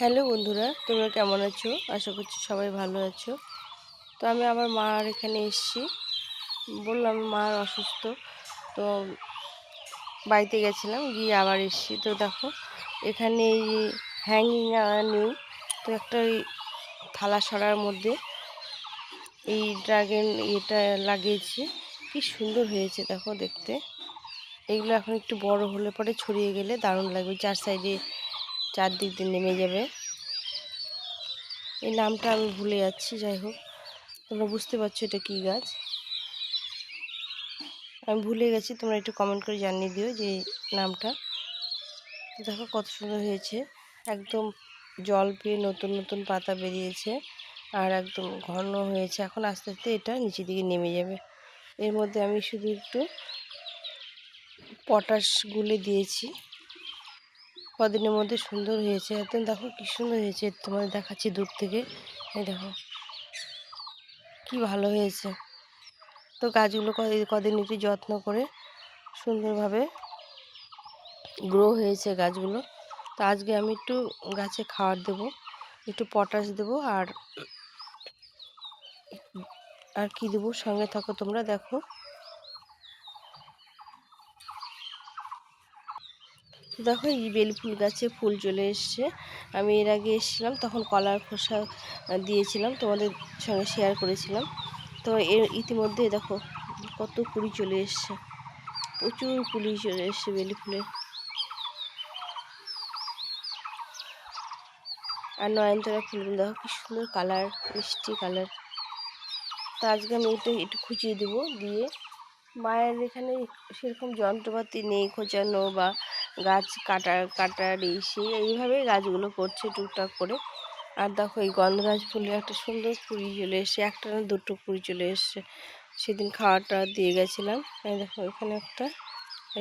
Hello বন্ধুরা, তোমরা কেমন আছো? আশা করছি সবাই ভালো আছো। তো আমি আবার মার এখানে এসেছি। বললাম, মার অসুস্থ। তো বাড়িতে গেছিলাম, গিয়ে আবার এসেছি। তো দেখো, এখানে এই হ্যাঙ্গিং নেই। তো একটা ওই থালা সরার মধ্যে এই ড্রাগন এটা লাগিয়েছি। কি সুন্দর হয়েছে, দেখো দেখতে। এগুলো এখন একটু বড় হলে পরে ছড়িয়ে গেলে দারুণ লাগবে। চার সাইডে চারদিক দিয়ে নেমে যাবে। এই নামটা আমি ভুলে যাচ্ছি, যাই হোক। তোমরা বুঝতে পারছ এটা কী গাছ। আমি ভুলে গেছি, তোমরা একটু কমেন্ট করে জানিয়ে দিও যে নামটা। দেখো কত সুন্দর হয়েছে। একদম জল পেয়ে নতুন নতুন পাতা বেরিয়েছে আর একদম ঘন হয়েছে। এখন আস্তে আস্তে এটা নিচের দিকে নেমে যাবে। এর মধ্যে আমি শুধু একটু পটাশ গুলে দিয়েছি। কদিনের মধ্যে সুন্দর হয়েছে। একদম দেখো কি সুন্দর হয়েছে। তোমাদের দেখাচ্ছি দূর থেকে। এই দেখো। কি ভালো হয়েছে। তো গাছগুলো কদিন একটু যত্ন করে সুন্দরভাবে গ্রো হয়েছে গাছগুলো। তো আজকে আমি একটু গাছে খাবার দেবো, একটু পটাশ দেবো আর আর কি দেবো সঙ্গে থাকো তোমরা, দেখো। দেখো এই বেলি ফুল গাছে ফুল চলে এসছে। আমি এর আগে এসেছিলাম, তখন কলার খোসা দিয়েছিলাম, তোমাদের সঙ্গে শেয়ার করেছিলাম। তো এর ইতিমধ্যে দেখো কত কুড়ি চলে এসছে। প্রচুর কুড়ি চলে এসছে বেলি ফুলের আর নয়নতারা ফুলগুলো দেখো কি সুন্দর কালার মিষ্টি কালার তো আজকে আমি এটা একটু খুঁচিয়ে দেবো, দিয়ে মায়ের এখানে সেরকম যন্ত্রপাতি নেই খোঁচানো বা গাছ কাটার কাটার এই সেই, এইভাবেই গাছগুলো করছে টুকটাক করে। আর দেখো এই গন্ধরাজ ফুলের একটা সুন্দর কুড়ি চলে এসছে, একটা না দুটো কুড়ি চলে এসছে। সেদিন খাওয়াটা দিয়ে গেছিলাম। দেখো এখানে একটা,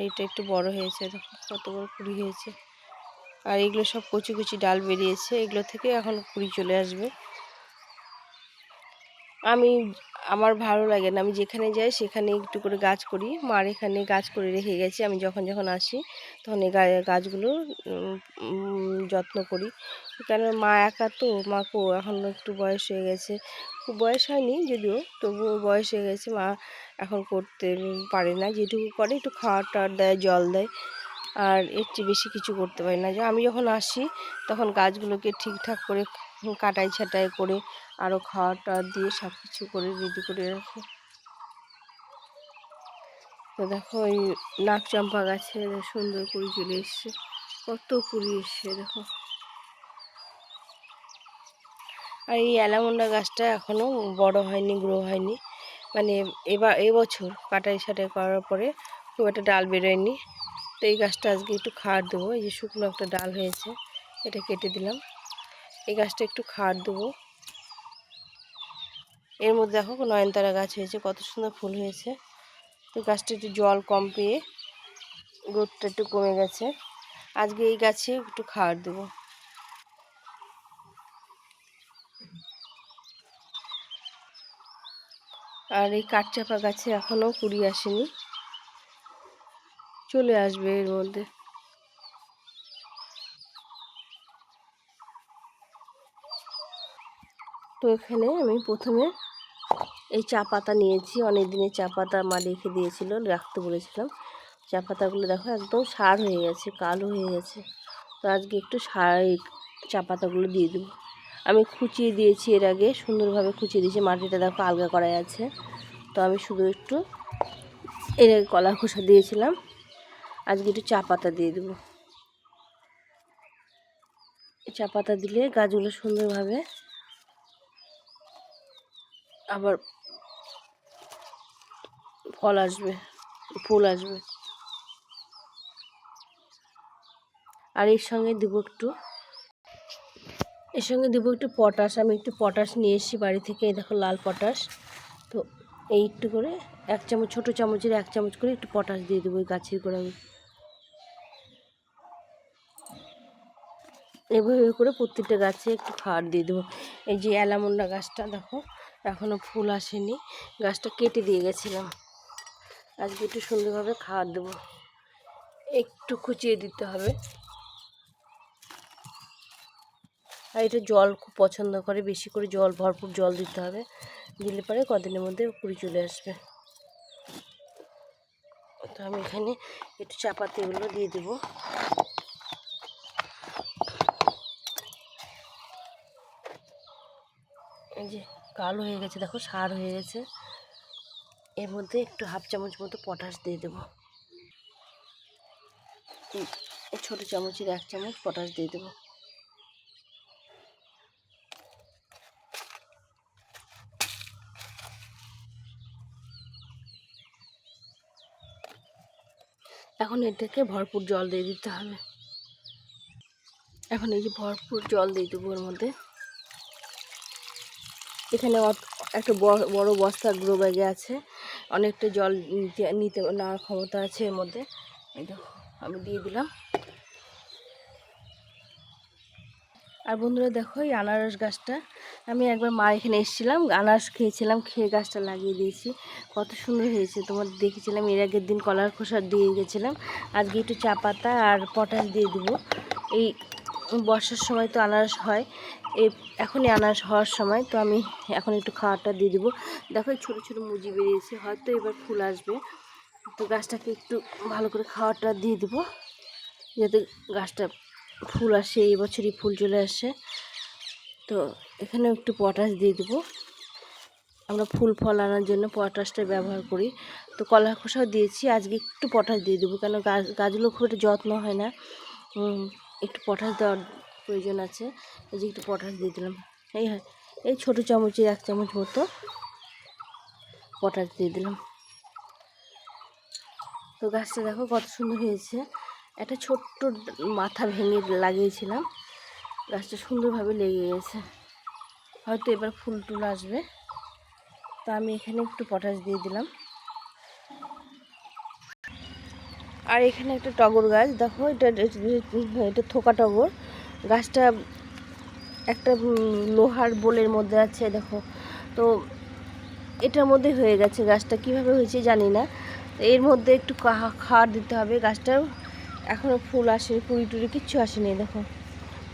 এইটা একটু বড় হয়েছে, দেখো কত বড় কুড়ি হয়েছে। আর এগুলো সব কচি কচি ডাল বেরিয়েছে, এগুলো থেকে এখন কুড়ি চলে আসবে। আমি আমার ভালো লাগে না। আমি যেখানে যাই সেখানে একটু করে গাছ করি। মার এখানে গাছ করে রেখে গেছি। আমি যখন যখন আসি তখন এই গাছগুলো যত্ন করি। কেন মা একা তো? মাকেও এখন একটু বয়স হয়ে গেছে। খুব বয়স হয়নি যদিও, তবুও বয়স হয়ে গেছে। মা এখন করতে পারে না। যেটুকু করে একটু খাওয়ার টাওয়ার দেয়, জল দেয়। আর এর চেয়ে বেশি কিছু করতে পারি না। যে আমি যখন আসি তখন গাছগুলোকে ঠিকঠাক করে কাটাই ছাটাই করে আরও খাওয়ার টাওয়ার দিয়ে সব কিছু করে রেডি করে রাখি। তো দেখো ওই নাক চম্পা গাছে সুন্দর করে চলে এসছে, কত কুড়ি এসছে দেখো। আর এই অ্যালামন্ডা গাছটা এখনও বড় হয়নি গ্রো হয়নি। মানে এবার, এবছর কাটাই ছাটাই করার পরে খুব একটা ডাল বেরোয়নি। তো এই গাছটা আজকে একটু খাওয়ার দেবো, এই যে শুকনো একটা ডাল হয়েছে, এটা কেটে দিলাম। এই গাছটা একটু খাওয়ার দেবো। এর মধ্যে দেখো নয়নতারা গাছ হয়েছে, কত সুন্দর ফুল হয়েছে। তো গাছটা একটু জল কম পেয়ে রোদটা একটু কমে গেছে। আজকে এই গাছে একটু খাওয়ার দেবো। আর এই কাঠচাপা গাছে এখনও কুড়ি আসেনি। চলে আসবে এর মধ্যে। এখানে আমি প্রথমে এই চা পাতা নিয়েছি। অনেক দিনের চা পাতা মা রেখে দিয়েছিল, রাখতে বলেছিলাম। চা পাতাগুলো দেখো একদম সার হয়ে গেছে, কালো হয়ে গেছে। তো আজকে একটু সার চা পাতাগুলো দিয়ে দেবো। আমি খুচিয়ে দিয়েছি এর আগে, সুন্দরভাবে খুচিয়ে দিয়েছি। মাটিটা দেখো আলগা করা আছে। তো আমি শুধু একটু এর আগে কলা খোসা দিয়েছিলাম। আজকে একটু চা পাতা দিয়ে দেবো। চা পাতা দিলে গাছগুলো সুন্দরভাবে আবার ফল আসবে, ফুল আসবে। আর এর সঙ্গে দেবো একটু, এর সঙ্গে দেবো একটু পটাশ। আমি একটু পটাশ নিয়ে এসেছি বাড়ি থেকে, এই দেখো লাল পটাশ। তো এই একটু করে এক চামচ, ছোটো চামচের এক চামচ করে একটু পটাশ দিয়ে দেবো ওই গাছের গোড়ায়। এভাবে করে প্রত্যেকটা গাছে একটু খাবার দিয়ে দেবো। এই যে অ্যালামন্ডা গাছটা, দেখো। এখনও ফুল আসেনি। গাছটা কেটে দিয়ে গেছিলাম। আজকে একটু সুন্দরভাবে খাবার দেবো। একটু খুচিয়ে দিতে হবে। আর এটা জল খুব পছন্দ করে। বেশি করে জল, ভরপুর জল দিতে হবে। দিলে পরে কদিনের মধ্যে কুড়ি চলে আসবে। তো আমি এখানে একটু চাপাতি এগুলো দিয়ে দেবো। এই যে কালো হয়ে গেছে, দেখো সার হয়ে গেছে। এর মধ্যে একটু হাফ চামচ মতো পটাশ দিয়ে দেবো। ছোটো চামচের এক চামচ পটাশ দিয়ে দেবো। এখন এটাকে ভরপুর জল দিয়ে দিতে হবে। এখন এই যে ভরপুর জল দিয়ে দেবো ওর মধ্যে। এখানে একটা বড় বস্তা গ্রো ব্যাগে আছে। অনেকটা জল নিতে নেওয়ার ক্ষমতা আছে এর মধ্যে। এই আমি দিয়ে দিলাম। আর বন্ধুরা দেখো, এই আনারস গাছটা। আমি একবার মা এখানে এসেছিলাম, আনারস খেয়েছিলাম, খেয়ে গাছটা লাগিয়ে দিয়েছি। কত সুন্দর হয়েছে, তোমার দেখেছিলাম, এর আগের দিন কলার খোসা দিয়ে গেছিলাম। আজকে একটু চা পাতা আর পটাশ দিয়ে দেবো। এই বর্ষার সময় তো আনারস হয় এখনই আনারস হওয়ার সময়, তো আমি এখন একটু খাওয়াটা দিয়ে দেবো। দেখো ছোটো ছোটো মুজি বেরিয়েছে, হয়তো এবার ফুল আসবে। তো গাছটাকে একটু ভালো করে খাওয়াটা দিয়ে দেবো, যাতে গাছটা ফুল আসে, এই বছরই ফুল চলে আসে। তো এখানে একটু পটাশ দিয়ে দেবো। আমরা ফুল ফল আনার জন্য পটাশটা ব্যবহার করি। তো কলা খোসাও দিয়েছি, আজকে একটু পটাশ দিয়ে দেবো, কেন গাছ গাছগুলো খুব একটা যত্ন হয় না। একটু পটাশ দেওয়ার প্রয়োজন আছে। এই যে একটু পটাশ দিয়ে দিলাম। এই হয়, এই ছোটো চামচের এক চামচ মতো পটাশ দিয়ে দিলাম। তো গাছটা দেখো কত সুন্দর হয়েছে। একটা ছোট্ট মাথা ভেঙে লাগিয়েছিলাম। গাছটা সুন্দরভাবে লেগে গেছে। হয়তো এবার ফুল টুল আসবে। তো আমি এখানে একটু পটাশ দিয়ে দিলাম। আর এখানে একটা টগর গাছ। দেখো এটা এটা থোকা টগর। গাছটা একটা লোহার বোলের মধ্যে আছে, দেখো। তো এটার মধ্যে হয়ে গেছে গাছটা। কীভাবে হয়েছে জানি না। এর মধ্যে একটু খাওয়ার দিতে হবে। গাছটা এখনও ফুল আসেনি কুড়ি টুড়ি কিচ্ছু আসেনি, দেখো।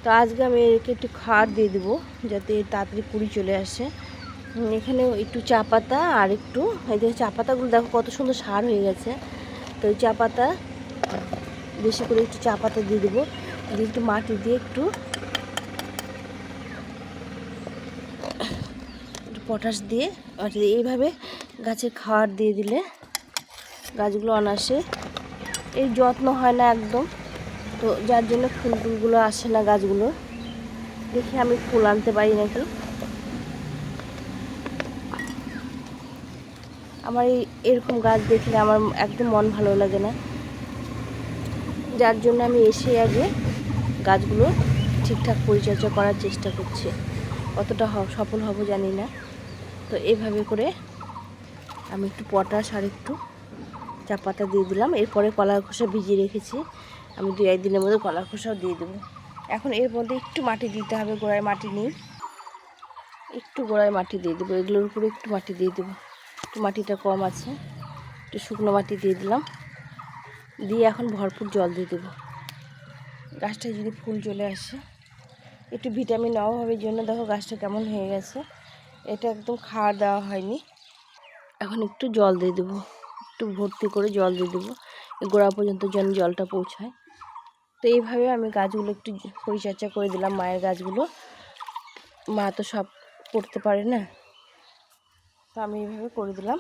তো আজকে আমি একে একটু খাওয়ার দিয়ে দেবো, যাতে তাড়াতাড়ি কুড়ি চলে আসে। এখানে একটু চা পাতা আর একটু, এই যে চা পাতাগুলো দেখো কত সুন্দর সার হয়ে গেছে। তো ওই চা পাতা, বেশি করে একটু চা পাতা দিয়ে দেবো। দিয়ে একটু মাটি দিয়ে একটু পটাশ দিয়ে এইভাবে গাছের খাবার দিয়ে দিলে গাছগুলো অনাসে এই যত্ন হয় না একদম। তো যার জন্য ফুল টুলগুলো আসে না গাছগুলো দেখি আমি ফুল আনতে পারি নাকি। আমার এই এরকম গাছ দেখলে আমার একদম মন ভালো লাগে না। যার জন্য আমি এসে আগে গাছগুলো ঠিকঠাক পরিচর্যা করার চেষ্টা করছি। কতটা সফল হব জানি না। তো এভাবে করে আমি একটু পটাশ আর একটু চা পাতা দিয়ে দিলাম। এরপরে কলার খোসা ভিজিয়ে রেখেছি। আমি দু একদিনের মধ্যে কলার খোসাও দিয়ে দেবো। এখন এর মধ্যে একটু মাটি দিতে হবে, গোড়ায় মাটি নেই। একটু গোড়ায় মাটি দিয়ে দেবো। এগুলোর উপরে একটু মাটি দিয়ে দেবো। একটু মাটিটা কম আছে। একটু শুকনো মাটি দিয়ে দিলাম। দিয়ে এখন ভরপুর জল দিয়ে দেবো। গাছটায় যদি ফুল চলে আসে, একটু ভিটামিন অভাবের জন্য দেখো গাছটা কেমন হয়ে গেছে। এটা একদম খাওয়া দেওয়া হয়নি। এখন একটু জল দিয়ে দেবো, একটু ভর্তি করে জল দিয়ে দেবো। গোড়া পর্যন্ত যেন জলটা পৌঁছায়। তো এইভাবে আমি গাছগুলো একটু পরিচর্যা করে দিলাম, মায়ের গাছগুলো। মা তো সব করতে পারে না। তো আমি এইভাবে করে দিলাম।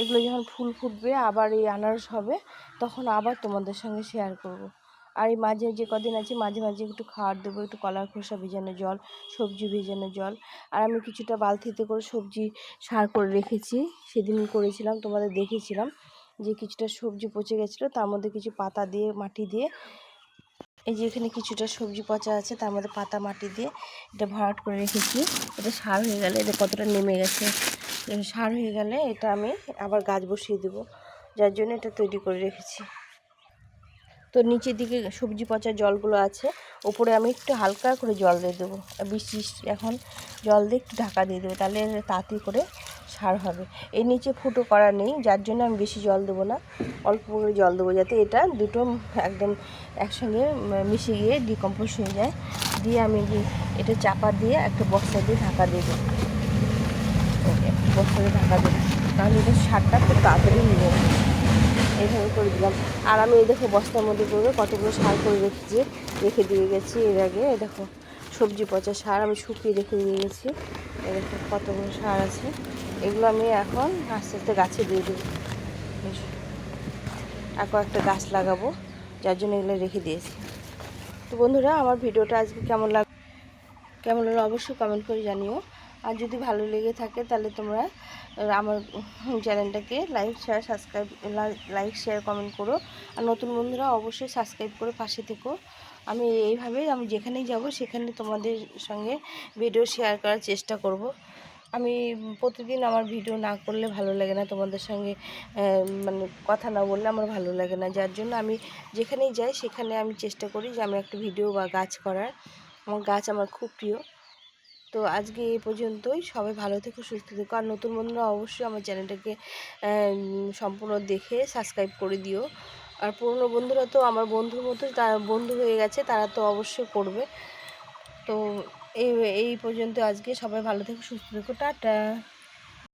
এগুলো যখন ফুল ফুটবে, আবার এই আনারস হবে, তখন আবার তোমাদের সঙ্গে শেয়ার করব। আর এই মাঝে যে কদিন আছে, মাঝে মাঝে একটু খাওয়ার দেবো, একটু কলার খোসা ভেজানো জল, সবজি ভেজানো জল। আর আমি কিছুটা বালতিতে করে সবজি সার করে রেখেছি। সেদিন করেছিলাম, তোমাদের দেখেছিলাম যে কিছুটা সবজি পচে গেছিল, তার মধ্যে কিছু পাতা দিয়ে, মাটি দিয়ে, এই যে এখানে কিছুটা সবজি পচা আছে, তার মধ্যে পাতা, মাটি দিয়ে এটা ভরাট করে রেখেছি। এটা সার হয়ে গেলে, এটা কতটা নেমে গেছে, সার হয়ে গেলে এটা আমি আবার গাছ বসিয়ে দেবো। যার জন্য এটা তৈরি করে রেখেছি। তো নিচের দিকে সবজি পচা জলগুলো আছে। ওপরে আমি একটু হালকা করে জল দিয়ে দেবো। বৃষ্টি এখন জল দিয়ে একটু ঢাকা দিয়ে দেবো, তাহলে তাড়াতাড়ি করে সার হবে। এর নিচে ফুটো করা নেই, যার জন্য আমি বেশি জল দেবো না। অল্প করে জল দেবো যাতে এটা দুটো একদম একসঙ্গে মিশে গিয়ে ডিকম্পোজ হয়ে যায়। দিয়ে আমি এটা চাপা দিয়ে একটা বস্তা দিয়ে ঢাকা দিয়ে দেবো। বস্তা দিয়ে ঢাকা দেবো। তাহলে এটা সারটা খুব তাড়াতাড়ি নিয়ে এইভাবে করে দিলাম। আর আমি এই দেখো বস্তার মধ্যে করে কতগুলো সার করে রেখেছি, রেখে দিয়ে গেছি এর আগে। দেখো, সবজি পচা সার আমি শুকিয়ে রেখে দিয়ে গেছি। দেখো কতগুলো সার আছে। এগুলো আমি এখন আস্তে আস্তে গাছে দিয়ে দেবো। আর কয়েকটা গাছ লাগাবো, যার জন্য এগুলো রেখে দিয়েছি। তো বন্ধুরা, আমার ভিডিওটা আজকে কেমন লাগ, কেমন হলো অবশ্যই কমেন্ট করে জানিও। আর যদি ভালো লেগে থাকে তাহলে তোমরা আমার চ্যানেলটাকে like share subscribe like share comment করো। আর নতুন বন্ধুরা অবশ্যই সাবস্ক্রাইব করে পাশে থেকো। আমি এইভাবেই আমি যেখানেই যাব সেখানে তোমাদের সঙ্গে ভিডিও শেয়ার করার চেষ্টা করব। আমি প্রতিদিন আমার ভিডিও না করলে ভালো লাগে না তোমাদের সঙ্গে মানে কথা না বললে আমার ভালো লাগে না। যার জন্য আমি যেখানেই যাই সেখানে আমি চেষ্টা করি যে আমি একটা ভিডিও বা গাছ করার। আমার গাছ আমার খুব প্রিয়। তো আজকে এই পর্যন্তই। সবাই ভালো থেকো, সুস্থ থেকো। আর নতুন বন্ধুরা অবশ্যই আমার চ্যানেলটাকে সম্পূর্ণ দেখে সাবস্ক্রাইব করে দিও। আর পুরনো বন্ধুরা তো আমার বন্ধুর মতো তারা বন্ধু হয়ে গেছে, তারা তো অবশ্যই করবে। তো এই এই পর্যন্ত আজকে। সবাই ভালো থেকো, সুস্থ থেকো। টাটা।